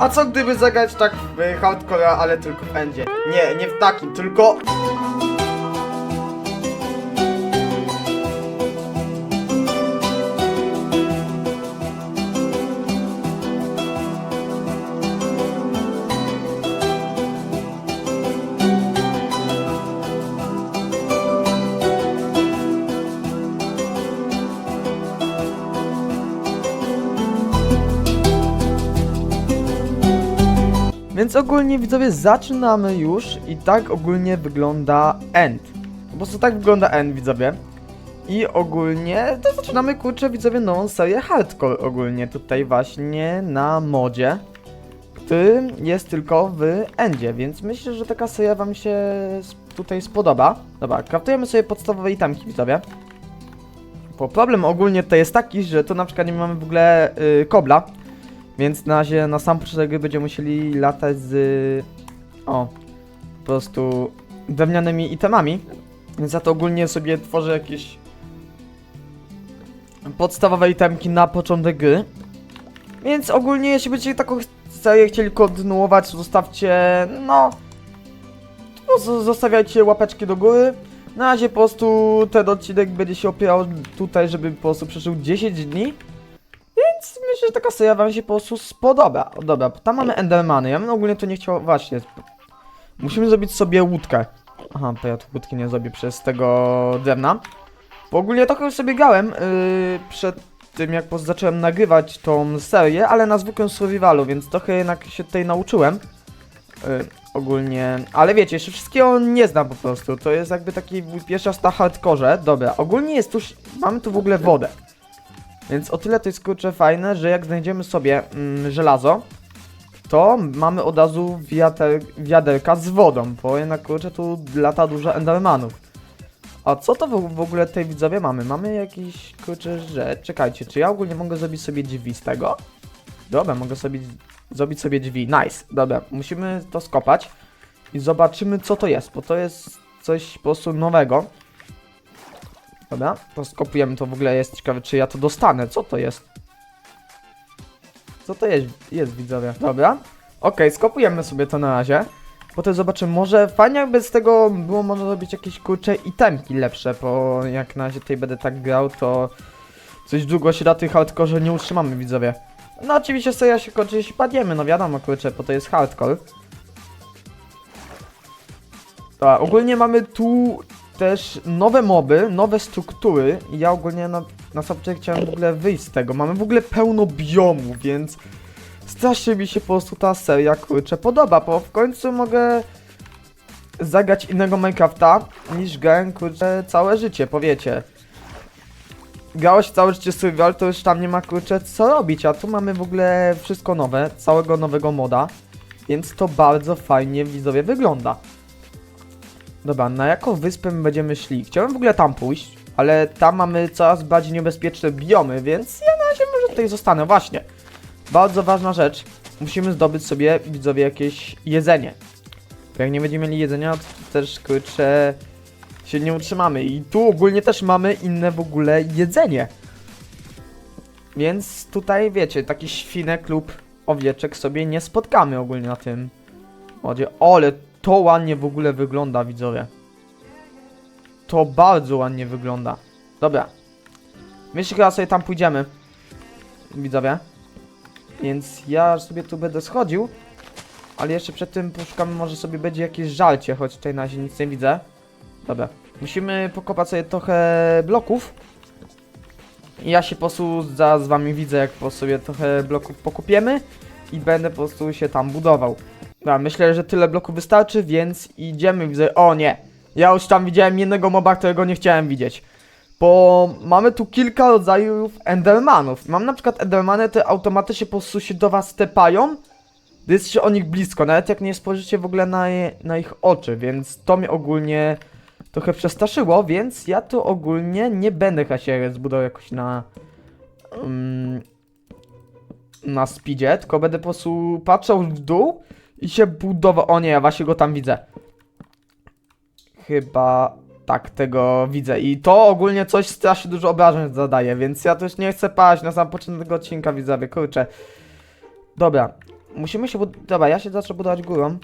A co gdyby zagrać tak w hardcore, ale tylko w endzie? Nie, nie w takim, tylko... Więc ogólnie widzowie zaczynamy już i tak ogólnie wygląda end. Po prostu tak wygląda end widzowie. I ogólnie to zaczynamy kurczę widzowie nową serię hardcore ogólnie tutaj właśnie na modzie. Który jest tylko w endzie, więc myślę, że taka seria wam się tutaj spodoba. Dobra, kraftujemy sobie podstawowe itemki widzowie. Bo problem ogólnie to jest taki, że tu na przykład nie mamy w ogóle y, kobla. Więc na razie na sam początek będziemy musieli latać z... O, po prostu drewnianymi itemami. Więc za to ogólnie sobie tworzę jakieś podstawowe itemki na początek gry. Więc ogólnie jeśli będziecie taką serię chcieli kontynuować, zostawcie, no... Zostawiajcie łapeczki do góry. Na razie po prostu ten odcinek będzie się opierał tutaj, żeby po prostu przeżył 10 dni. Że taka seria wam się po prostu spodoba. Dobra, tam mamy Endermany. Ja bym ogólnie to nie chciał. Właśnie. Musimy zrobić sobie łódkę. Aha, to ja tu łódki nie zrobię przez tego drewna. Bo ogólnie trochę już sobie grałem yy, przed tym, jak zacząłem nagrywać tą serię, ale na zwykłym survivalu, więc trochę jednak się tutaj nauczyłem. Yy, ogólnie, ale wiecie, jeszcze wszystkiego nie znam po prostu. To jest jakby taki mój pierwszy raz na hardkorze. Dobra, ogólnie jest tu, mamy tu w ogóle wodę. Więc o tyle to jest kurczę fajne, że jak znajdziemy sobie mm, żelazo, to mamy od razu wiader, wiaderka z wodą, bo jednak kurczę tu lata dużo endermanów. A co to w, w ogóle tutaj widzowie mamy? Mamy jakiś kurczę rzecz. Czekajcie, czy ja ogólnie mogę zrobić sobie drzwi z tego? Dobra, mogę sobie zrobić sobie drzwi. Nice. Dobra, musimy to skopać i zobaczymy co to jest, bo to jest coś po prostu nowego. Dobra, to skopujemy to w ogóle jest ciekawe, czy ja to dostanę. Co to jest? Co to jest, jest widzowie? Dobra. Okej, skopujemy sobie to na razie. Potem zobaczymy, może fajnie jakby z tego było można zrobić jakieś kurcze itemki lepsze, bo jak na razie tutaj będę tak grał, to coś długo się na tych hardkorze nie utrzymamy widzowie. No oczywiście ja się kończy, jeśli padniemy, no wiadomo kurczę, bo to jest hardcore. Dobra, ogólnie mamy tu też nowe moby, nowe struktury ja ogólnie na, na chciałem w ogóle wyjść z tego. Mamy w ogóle pełno biomu, więc strasznie mi się po prostu ta seria kurczę podoba, bo w końcu mogę zagrać innego Minecrafta niż grałem kurczę całe życie, powiecie. Grałeś całe życie survival, to już tam nie ma kurczę co robić, a tu mamy w ogóle wszystko nowe, całego nowego moda, więc to bardzo fajnie widzowie wygląda. Dobra, na jaką wyspę my będziemy szli? Chciałem w ogóle tam pójść, ale tam mamy coraz bardziej niebezpieczne biomy, więc ja na razie może tutaj zostanę. Właśnie. Bardzo ważna rzecz. Musimy zdobyć sobie, widzowie, jakieś jedzenie. Bo jak nie będziemy mieli jedzenia, to też, kurczę, się nie utrzymamy. I tu ogólnie też mamy inne w ogóle jedzenie. Więc tutaj, wiecie, taki świnek lub owieczek sobie nie spotkamy ogólnie na tym modzie. Ale to ładnie w ogóle wygląda, widzowie. To bardzo ładnie wygląda. Dobra. Myślę, chyba sobie tam pójdziemy. Widzowie. Więc ja sobie tu będę schodził. Ale jeszcze przed tym poszukamy, może sobie będzie jakieś żalcie, choć tutaj na razie nic nie widzę. Dobra. Musimy pokopać sobie trochę bloków. I ja się po prostu za, z wami widzę, jak po sobie trochę bloków pokupiemy. I będę po prostu się tam budował. Dobra, myślę, że tyle bloków wystarczy, więc idziemy. Widzę. O nie! Ja już tam widziałem jednego moba, którego nie chciałem widzieć. Bo mamy tu kilka rodzajów endermanów. Mam na przykład endermany, te automatycznie po prostu się do was stepają. Gdy jesteście o nich blisko, nawet jak nie spojrzycie w ogóle na, je, na ich oczy, więc to mnie ogólnie trochę przestraszyło, więc ja tu ogólnie nie będę chyba się zbudował jakoś na... Um, na speedzie, tylko będę po prostu patrzał w dół i się budował. O nie, ja właśnie go tam widzę. Chyba tak tego widzę. I to ogólnie coś strasznie dużo obrażeń zadaje, więc ja też nie chcę paść na sam początek tego odcinka, widzowie, kurczę. Dobra. musimy się bud- Dobra, ja się zacznę budować górą.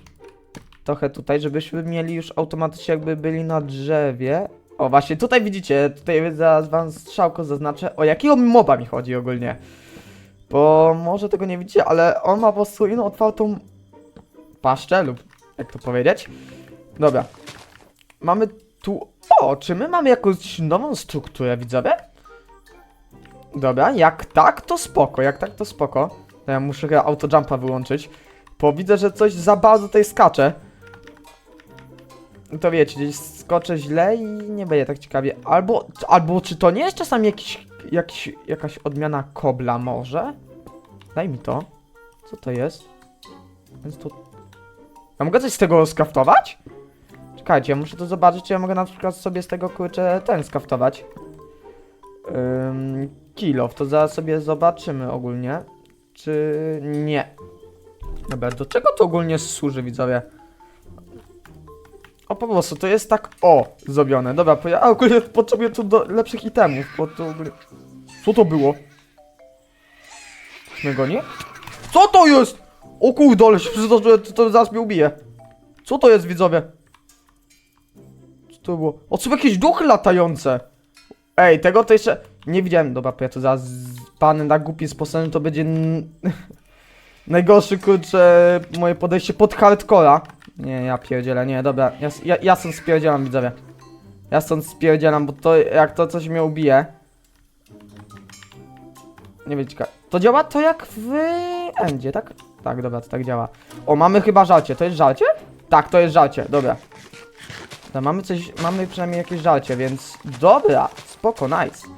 Trochę tutaj, żebyśmy mieli już automatycznie jakby byli na drzewie. O, właśnie, tutaj widzicie, tutaj zaraz wam strzałko zaznaczę, o jakiego moba mi chodzi ogólnie. Bo może tego nie widzicie, ale on ma po prostu inną otwartą paszczę lub jak to powiedzieć. Dobra. Mamy tu... O, czy my mamy jakąś nową strukturę, widzowie? Dobra, jak tak, to spoko, jak tak, to spoko. Ja muszę chyba autojumpa wyłączyć, bo widzę, że coś za bardzo tutaj skacze. To wiecie, gdzieś skoczę źle i nie będzie tak ciekawie. Albo, albo czy to nie jest czasami jakiś, jakiś, jakaś odmiana kobla może? Daj mi to. Co to jest? Więc to... Ja mogę coś z tego skaftować? Czekajcie, ja muszę to zobaczyć, czy ja mogę na przykład sobie z tego kurczę ten skaftować. Ym, kilof, to zaraz sobie zobaczymy ogólnie. Czy nie? Dobra, do czego to ogólnie służy, widzowie? O, po prostu, to jest tak, o, zrobione. Dobra, bo ja ogólnie potrzebuję tu do lepszych itemów, bo to ogólnie... Co to było? Mnie goni? Co to jest? O kurde, ale się to, to zaraz mnie ubije. Co to jest, widzowie? Co to było? O, są jakieś duchy latające. Ej, tego to jeszcze nie widziałem. Dobra, ja to zaraz pan na głupi sposobem to będzie najgorszy kurczę moje podejście pod hardcora. Nie, ja pierdzielę, nie, dobra, ja, ja, ja stąd spierdzielam widzowie. Ja stąd spierdzielam, bo to jak to coś mnie ubije. Nie wiecie, to działa to jak w Endzie, tak? Tak, dobra, to tak działa. O, mamy chyba żarcie, to jest żarcie? Tak, to jest żarcie, dobra. To mamy coś, mamy przynajmniej jakieś żarcie, więc dobra, spoko, nice.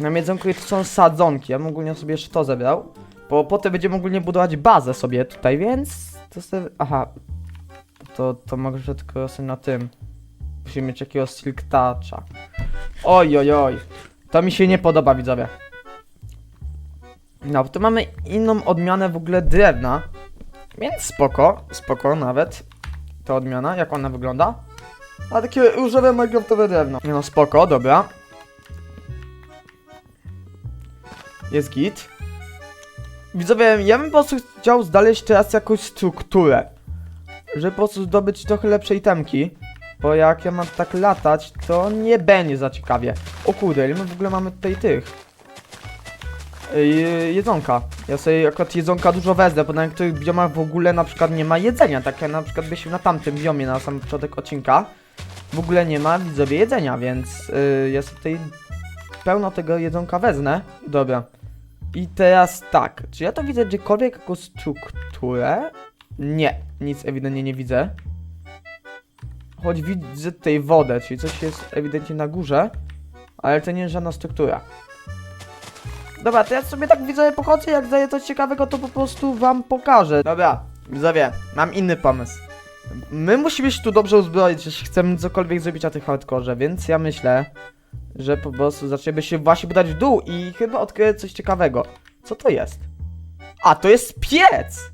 Na jedzonku są sadzonki, ja bym ogólnie sobie jeszcze to zebrał. Bo potem będziemy ogólnie budować bazę sobie tutaj, więc to sobie... Aha. To, to może tylko sobie na tym. Musimy mieć jakiegoś silk toucha. Oj, oj, oj. To mi się nie podoba, widzowie. No, tu mamy inną odmianę w ogóle drewna. Więc spoko, spoko nawet. Ta odmiana, jak ona wygląda. A takie różowe minecraftowe drewno. No, spoko, dobra. Jest git. Widzowie, ja bym po prostu chciał znaleźć teraz jakąś strukturę. Żeby po prostu zdobyć trochę lepsze itemki. Bo jak ja mam tak latać, to nie będzie za ciekawie. O kurde, ile my w ogóle mamy tutaj tych? Yy, jedzonka. Ja sobie akurat jedzonka dużo wezmę, bo na niektórych biomach w ogóle na przykład nie ma jedzenia. Tak jak na przykład byśmy na tamtym biomie na sam początek odcinka. W ogóle nie ma widzowie jedzenia, więc yy, ja sobie tutaj pełno tego jedzonka wezmę. Dobra. I teraz tak, czy ja to widzę gdziekolwiek jako strukturę? Nie, nic ewidentnie nie widzę. Choć widzę tutaj wodę, czyli coś jest ewidentnie na górze, ale to nie jest żadna struktura. Dobra, to ja sobie tak widzę pochodzę, jak daję coś ciekawego, to po prostu wam pokażę. Dobra, widzowie, mam inny pomysł. My musimy się tu dobrze uzbroić, jeśli chcemy cokolwiek zrobić na tych hardkorze, więc ja myślę, że po prostu zaczniemy się właśnie budać w dół i chyba odkryję coś ciekawego. Co to jest? A, to jest piec!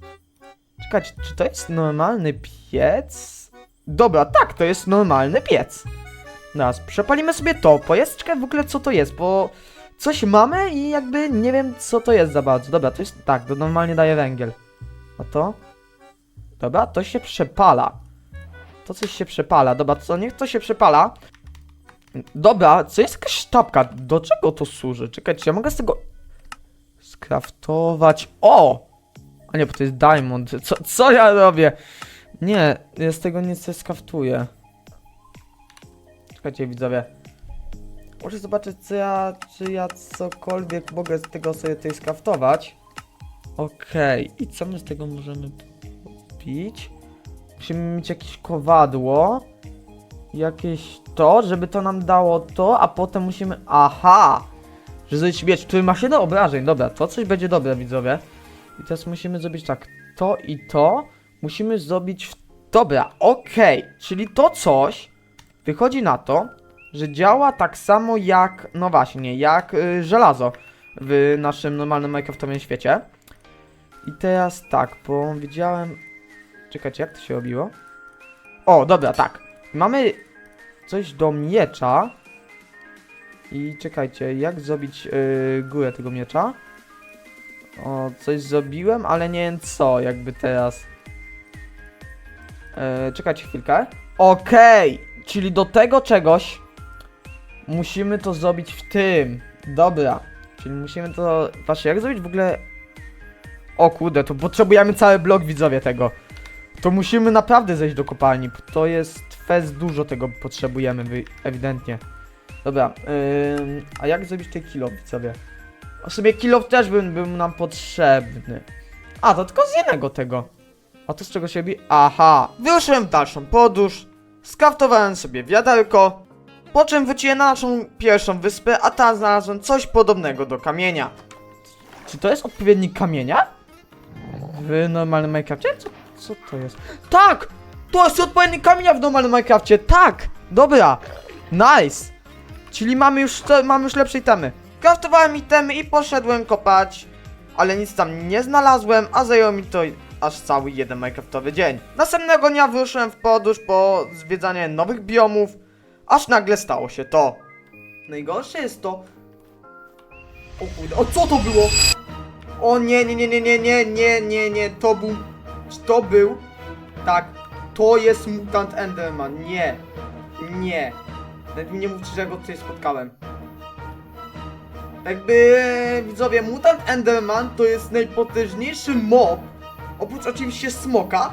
Czekajcie, czy to jest normalny piec? Dobra, tak, to jest normalny piec. Teraz przepalimy sobie to, ciekawe w ogóle co to jest, bo coś mamy i jakby nie wiem co to jest za bardzo. Dobra, to jest tak, to normalnie daje węgiel. A to? Dobra, to się przepala. To coś się przepala, dobra, co niech to się przepala. Dobra, co jest jakaś sztabka? Do czego to służy? Czekajcie, ja mogę z tego skraftować. O! A nie, bo to jest diamond. Co, co ja robię? Nie, ja z tego nic nie skraftuję. Czekajcie, widzowie. Muszę zobaczyć, co ja, czy ja cokolwiek mogę z tego sobie tutaj skraftować. Okej, i co my z tego możemy pić? Musimy mieć jakieś kowadło jakieś to, żeby to nam dało to, a potem musimy... Aha! Że zrobić miecz, który ma 7 obrażeń. Dobra, to coś będzie dobre, widzowie. I teraz musimy zrobić tak, to i to musimy zrobić. Dobra, okej, czyli to coś wychodzi na to, że działa tak samo jak, no właśnie, jak y, żelazo w naszym normalnym Minecraftowym świecie. I teraz tak, bo widziałem... Czekajcie, jak to się robiło? O, dobra, tak. Mamy coś do miecza. I czekajcie, jak zrobić yy, górę tego miecza? O, coś zrobiłem, ale nie wiem co, jakby teraz. E, czekajcie chwilkę. Okej, czyli do tego czegoś musimy to zrobić w tym. Dobra, czyli musimy to... Właśnie, jak zrobić w ogóle... O kurde, to potrzebujemy cały blok widzowie tego. To musimy naprawdę zejść do kopalni. To jest fest dużo tego potrzebujemy, ewidentnie. Dobra, a jak zrobić ten kilo widzowie? O sobie kilo też był, był nam potrzebny. A, to tylko z jednego tego. A to z czego się robi? Aha, wyruszyłem w dalszą podróż, skraftowałem sobie wiaderko, po czym wróciłem na naszą pierwszą wyspę, a tam znalazłem coś podobnego do kamienia. Czy to jest odpowiednik kamienia? W normalnym Minecrafcie? Co, co to jest? Tak! To jest odpowiednik kamienia w normalnym Minecrafcie, tak! Dobra, nice! Czyli mamy już, mamy już lepsze itemy. Kraftowałem itemy i poszedłem kopać, ale nic tam nie znalazłem, a zajęło mi to aż cały jeden Minecraftowy dzień. Następnego dnia wyruszyłem w podróż po zwiedzanie nowych biomów, aż nagle stało się to. Najgorsze jest to... O kurde, o co to było? O nie, nie, nie, nie, nie, nie, nie, nie, nie, to był... Czy to był? Tak, to jest Mutant Enderman, nie, nie. Nawet mi nie mówcie, że go tutaj spotkałem. Jakby widzowie, Mutant Enderman to jest najpotężniejszy mob, oprócz oczywiście smoka,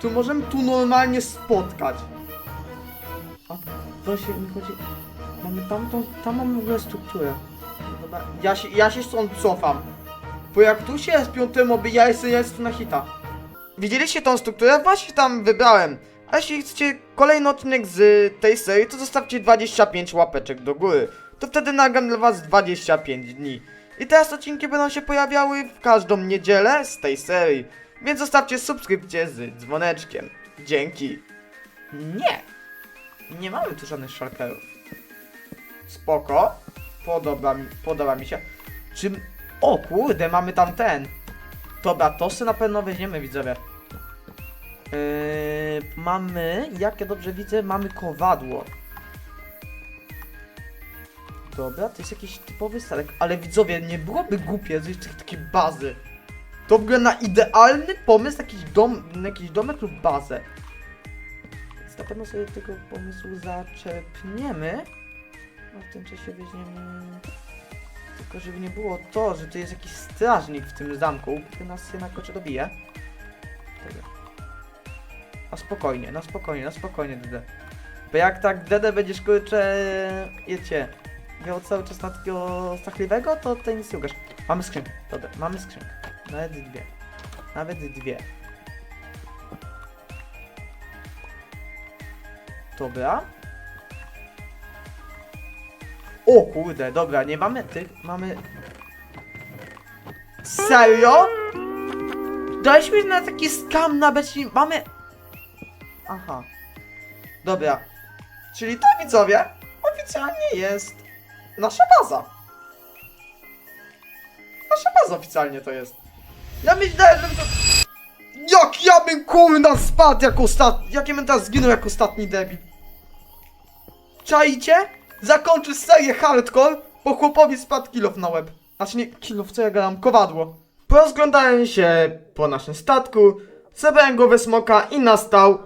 tu możemy tu normalnie spotkać. Się mi chodzi. Mamy tamtą, tam mamy w ogóle strukturę. Dobra, ja się, ja się stąd cofam. Bo jak tu się spią te moby, ja jestem, ja jestem na hita. Widzieliście tą strukturę? Właśnie tam wybrałem. A jeśli chcecie kolejny odcinek z tej serii, to zostawcie 25 łapeczek do góry. To wtedy nagram dla was 25 dni. I teraz odcinki będą się pojawiały w każdą niedzielę z tej serii. Więc zostawcie subskrypcję z dzwoneczkiem. Dzięki. Nie. Nie mamy tu żadnych szalkerów. Spoko. Podoba mi, podoba mi się. Czym... O kurde, mamy tam ten. Dobra, to sobie na pewno weźmiemy, widzowie. Yy, mamy, jak ja dobrze widzę, mamy kowadło. Dobra, to jest jakiś typowy stalek, ale widzowie, nie byłoby głupie zrobić takie- takie bazy. To wygląda na idealny pomysł, jakiś dom, jakiś domek lub bazę. Na pewno sobie tego pomysłu zaczerpniemy. A w tym czasie weźmiemy... Tylko żeby nie było to, że tu jest jakiś strażnik w tym zamku, który nas jednak kocie dobije. Dobra. A spokojnie, na spokojnie, na spokojnie, Dede. Bo jak tak Dede będziesz kurczę, wiecie, miał cały czas na takiego strachliwego, to tutaj nic nie ugasz. Mamy skrzynkę, dobra, mamy skrzynkę. Nawet dwie. Nawet dwie. Dobra. O kurde, dobra, nie mamy tych, mamy... Serio? Daliśmy na taki skam na beci... Mamy... Aha. Dobra. Czyli to widzowie oficjalnie jest nasza baza. Nasza baza oficjalnie to jest. Ja myślałem, że to... Jak ja bym kurna spadł jak ostatni... Jak ja bym teraz zginął jak ostatni debil. Czajcie? Zakończy serię hardcore, bo chłopowi spadł kilof na łeb. Znaczy nie kilof, co ja gadam, kowadło. Porozglądałem się po naszym statku, zebrałem głowę smoka i nastał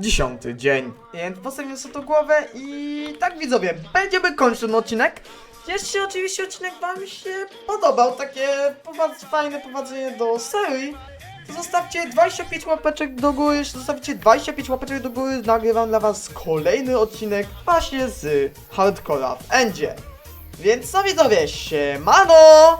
dziesiąty dzień. Więc postawiłem sobie to głowę i tak widzowie, będziemy kończyć ten odcinek. Jeśli oczywiście odcinek wam się podobał, takie fajne prowadzenie do serii, Zostawcie 25 łapeczek do góry, jeśli zostawicie 25 łapeczek do góry, nagrywam dla was kolejny odcinek właśnie z Hardcora w Endzie. Więc co widzowie, siemano!